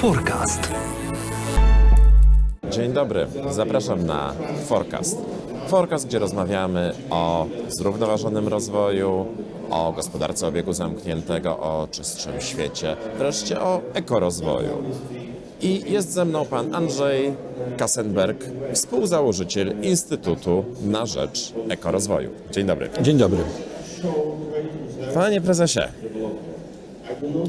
Forecast. Dzień dobry, zapraszam na Forecast. Forecast, gdzie rozmawiamy o zrównoważonym rozwoju, o gospodarce obiegu zamkniętego, o czystszym świecie, wreszcie o ekorozwoju. I jest ze mną pan Andrzej Kassenberg, współzałożyciel Instytutu na Rzecz Ekorozwoju. Dzień dobry. Dzień dobry. Panie prezesie,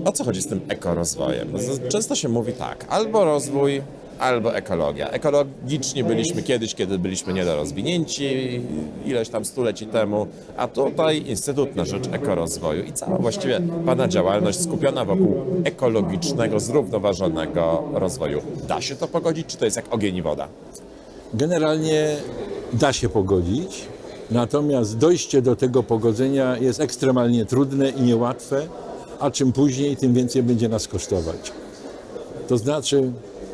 o co chodzi z tym ekorozwojem? No, Często się mówi tak, albo rozwój, albo ekologia. Ekologiczni byliśmy kiedyś, kiedy byliśmy niedorozwinięci, ileś tam stuleci temu, a tutaj Instytut na Rzecz Ekorozwoju i cała właściwie Pana działalność skupiona wokół ekologicznego, zrównoważonego rozwoju. Da się to pogodzić, czy to jest jak ogień i woda? Generalnie da się pogodzić, natomiast dojście do tego pogodzenia jest ekstremalnie trudne i niełatwe, a czym później, tym więcej będzie nas kosztować. To znaczy,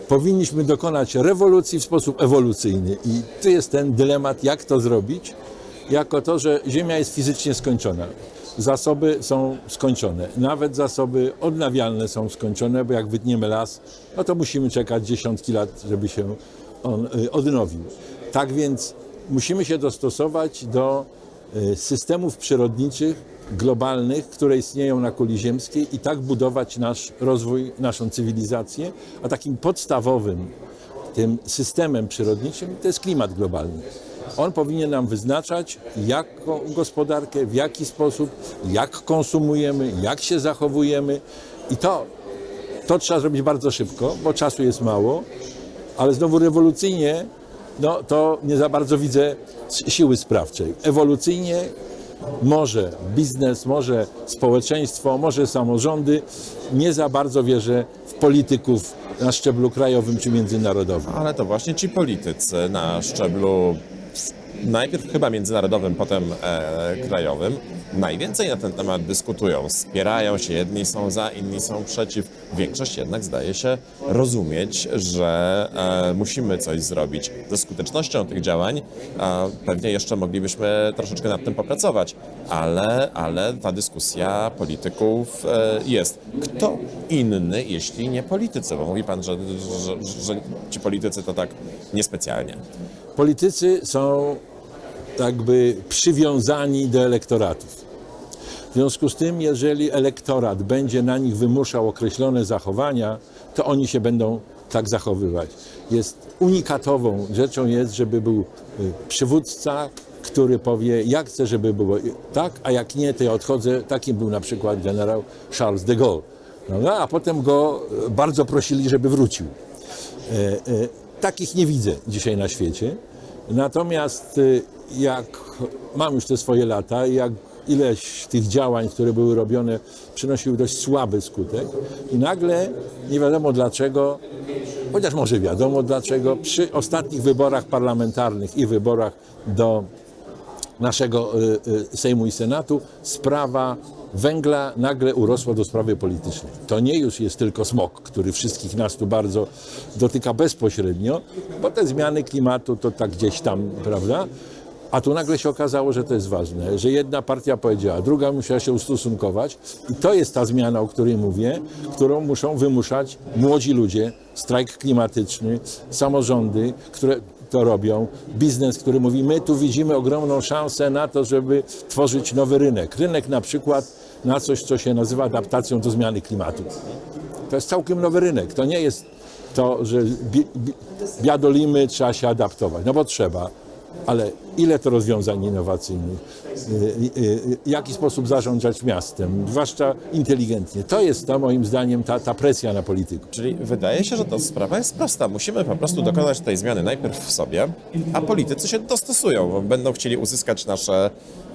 powinniśmy dokonać rewolucji w sposób ewolucyjny i tu jest ten dylemat, jak to zrobić, jako to, że Ziemia jest fizycznie skończona. Zasoby są skończone, nawet zasoby odnawialne są skończone, bo jak wytniemy las, no to musimy czekać dziesiątki lat, żeby się on y, odnowił. Tak więc musimy się dostosować do y, systemów przyrodniczych, globalnych, które istnieją na kuli ziemskiej i tak budować nasz rozwój, naszą cywilizację, a takim podstawowym tym systemem przyrodniczym to jest klimat globalny. On powinien nam wyznaczać, jaką gospodarkę, w jaki sposób, jak konsumujemy, jak się zachowujemy i to, to trzeba zrobić bardzo szybko, bo czasu jest mało, ale znowu rewolucyjnie, no to nie za bardzo widzę siły sprawczej. Ewolucyjnie może biznes, może społeczeństwo, może samorządy, nie za bardzo wierzę w polityków na szczeblu krajowym czy międzynarodowym. Ale to właśnie ci politycy na szczeblu najpierw chyba międzynarodowym, potem e, krajowym najwięcej na ten temat dyskutują. Spierają się, jedni są za, inni są przeciw. Większość jednak zdaje się rozumieć, że e, musimy coś zrobić. Ze skutecznością tych działań e, pewnie jeszcze moglibyśmy troszeczkę nad tym popracować, ale, ale ta dyskusja polityków e, jest. Kto inny, jeśli nie politycy? Bo mówi pan, że, że, że ci politycy to tak niespecjalnie. Politycy są jakby przywiązani do elektoratów. W związku z tym, jeżeli elektorat będzie na nich wymuszał określone zachowania, to oni się będą tak zachowywać. Jest unikatową rzeczą jest, żeby był y, przywódca, który powie, jak chcę, żeby było tak, a jak nie, to ja odchodzę. Takim był na przykład generał Charles de Gaulle. No, a potem go y, bardzo prosili, żeby wrócił. Takich nie widzę dzisiaj na świecie. Natomiast e, jak mam już te swoje lata, jak ileś tych działań, które były robione, przynosiły dość słaby skutek i nagle nie wiadomo dlaczego, chociaż może wiadomo dlaczego, przy ostatnich wyborach parlamentarnych i wyborach do naszego y, y, Sejmu i Senatu sprawa węgla nagle urosła do sprawy politycznej. To nie już jest tylko smog, który wszystkich nas tu bardzo dotyka bezpośrednio, bo te zmiany klimatu to tak gdzieś tam, prawda? A tu nagle się okazało, że to jest ważne, że jedna partia powiedziała, druga musiała się ustosunkować i to jest ta zmiana, o której mówię, którą muszą wymuszać młodzi ludzie, strajk klimatyczny, samorządy, które to robią. Biznes, który mówi, my tu widzimy ogromną szansę na to, żeby tworzyć nowy rynek. Rynek na przykład na coś, co się nazywa adaptacją do zmiany klimatu. To jest całkiem nowy rynek. To nie jest to, że bi, bi, biadolimy, trzeba się adaptować. No bo trzeba. Ale ile to rozwiązań innowacyjnych? Y, y, y, jaki sposób zarządzać miastem? Zwłaszcza inteligentnie. To jest to moim zdaniem ta, ta presja na polityków. Czyli wydaje się, że to sprawa jest prosta. Musimy po prostu dokonać tej zmiany najpierw w sobie, a politycy się dostosują, bo będą chcieli uzyskać nasze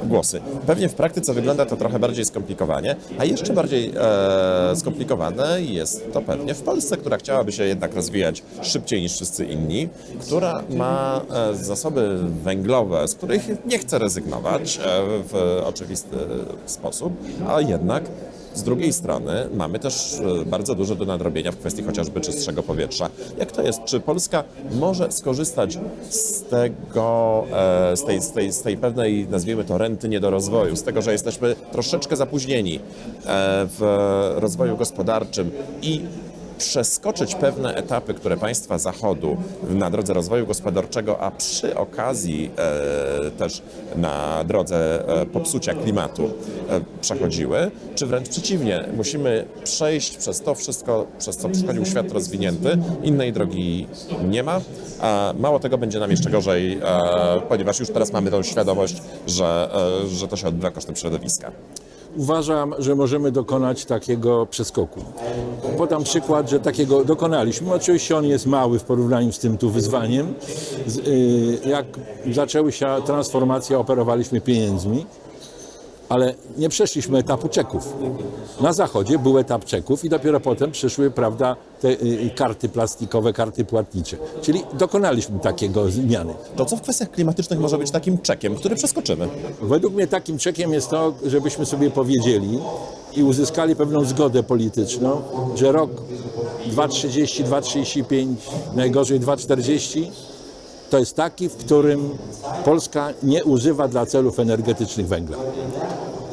głosy. Pewnie w praktyce wygląda to trochę bardziej skomplikowanie, a jeszcze bardziej e, skomplikowane jest to pewnie w Polsce, która chciałaby się jednak rozwijać szybciej niż wszyscy inni, która ma e, zasoby węglowe, z których nie chce rezygnować e, w oczywisty sposób, a jednak z drugiej strony mamy też e, bardzo dużo do nadrobienia w kwestii chociażby czystszego powietrza. Jak to jest? Czy Polska może skorzystać z tego, e, z tej, z tej, z tej pewnej, nazwijmy to, renty niedorozwoju, z tego, że jesteśmy troszeczkę zapóźnieni w rozwoju gospodarczym i przeskoczyć pewne etapy, które państwa Zachodu na drodze rozwoju gospodarczego, a przy okazji e, też na drodze e, popsucia klimatu e, przechodziły, czy wręcz przeciwnie, musimy przejść przez to wszystko, przez co przechodził świat rozwinięty, innej drogi nie ma, a mało tego będzie nam jeszcze gorzej, e, ponieważ już teraz mamy tą świadomość, że, e, że to się odbywa kosztem środowiska. Uważam, że możemy dokonać takiego przeskoku. Podam przykład, że takiego dokonaliśmy. Oczywiście on jest mały w porównaniu z tym tu wyzwaniem. Y, jak zaczęły się transformacje, operowaliśmy pieniędzmi, ale nie przeszliśmy etapu czeków. Na zachodzie był etap czeków i dopiero potem przyszły, prawda, te y, karty plastikowe, karty płatnicze. Czyli dokonaliśmy takiego zmiany. To co w kwestiach klimatycznych może być takim czekiem, który przeskoczymy? Według mnie takim czekiem jest to, żebyśmy sobie powiedzieli i uzyskali pewną zgodę polityczną, że rok 2,30, 2,35, najgorzej 2,40 to jest taki, w którym Polska nie używa dla celów energetycznych węgla.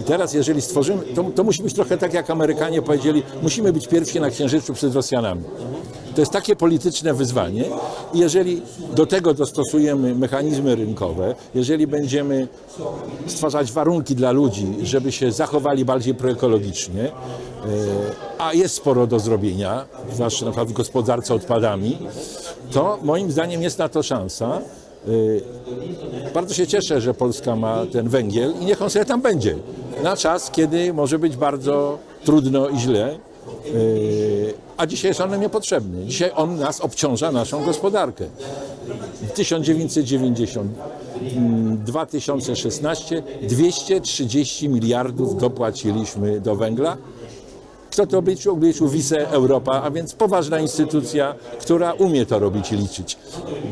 I teraz, jeżeli stworzymy, to, to musi być trochę tak, jak Amerykanie powiedzieli, musimy być pierwsi na Księżycu przed Rosjanami. To jest takie polityczne wyzwanie i jeżeli do tego dostosujemy mechanizmy rynkowe, jeżeli będziemy stwarzać warunki dla ludzi, żeby się zachowali bardziej proekologicznie, e, a jest sporo do zrobienia, zwłaszcza na przykład w gospodarce odpadami, to moim zdaniem jest na to szansa. E, Bardzo się cieszę, że Polska ma ten węgiel i niech on sobie tam będzie. Na czas, kiedy może być bardzo trudno i źle, Yy, a dzisiaj jest on niepotrzebny. Dzisiaj on nas obciąża naszą gospodarkę. 1990, mm, 2016 230 miliardów dopłaciliśmy do węgla. Kto to obliczył? Obliczył Wice Europa, a więc poważna instytucja, która umie to robić i liczyć.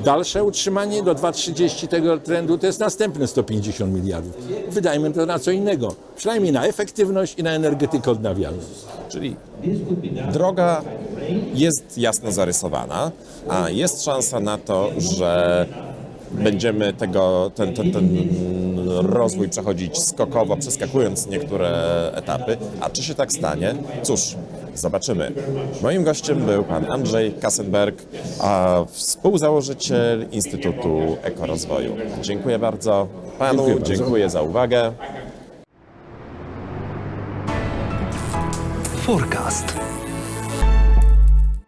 Dalsze utrzymanie do 2,30 tego trendu to jest następne 150 miliardów. Wydajmy to na co innego, przynajmniej na efektywność i na energetykę odnawialną. Czyli droga jest jasno zarysowana, a jest szansa na to, że będziemy tego, ten, ten, ten rozwój przechodzić skokowo, przeskakując niektóre etapy. A czy się tak stanie? Cóż, zobaczymy. Moim gościem był pan Andrzej Kassenberg, a współzałożyciel Instytutu Ekorozwoju. Dziękuję bardzo panu, Dziękuję bardzo. dziękuję za uwagę. Forecast.